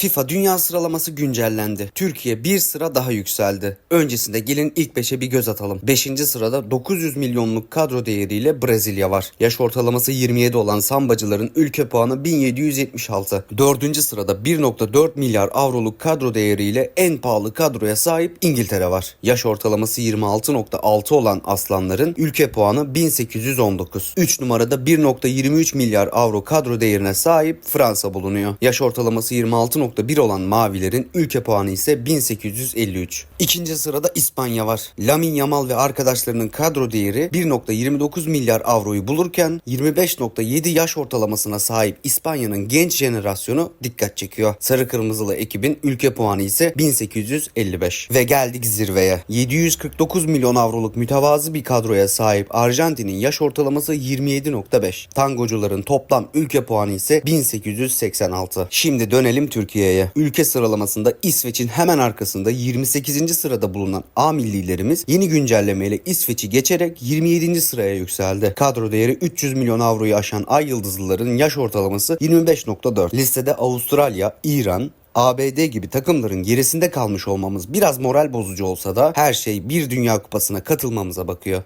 FIFA Dünya Sıralaması güncellendi. Türkiye bir sıra daha yükseldi. Öncesinde gelin ilk 5'e bir göz atalım. 5. sırada 900 milyonluk kadro değeriyle Brezilya var. Yaş ortalaması 27 olan sambacıların ülke puanı 1776. 4. sırada 1.4 milyar avroluk kadro değeriyle en pahalı kadroya sahip İngiltere var. Yaş ortalaması 26.6 olan aslanların ülke puanı 1819. 3 numarada 1.23 milyar avro kadro değerine sahip Fransa bulunuyor. Yaş ortalaması 26.1 olan mavilerin ülke puanı ise 1853. İkinci sırada İspanya var. Lamin Yamal ve arkadaşlarının kadro değeri 1.29 milyar avroyu bulurken 25.7 yaş ortalamasına sahip İspanya'nın genç jenerasyonu dikkat çekiyor. Sarı kırmızılı ekibin ülke puanı ise 1855. Ve geldik zirveye. 749 milyon avroluk mütevazı bir kadroya sahip Arjantin'in yaş ortalaması 27.5. Tangocuların toplam ülke puanı ise 1886. Şimdi dönelim Türkiye'ye. Ülke sıralamasında İsveç'in hemen arkasında 28. sırada bulunan A millilerimiz yeni güncellemeyle İsveç'i geçerek 27. sıraya yükseldi. Kadro değeri 300 milyon avroyu aşan Ay Yıldızlıların yaş ortalaması 25.4. Listede Avustralya, İran, ABD gibi takımların gerisinde kalmış olmamız biraz moral bozucu olsa da her şey bir Dünya Kupası'na katılmamıza bakıyor.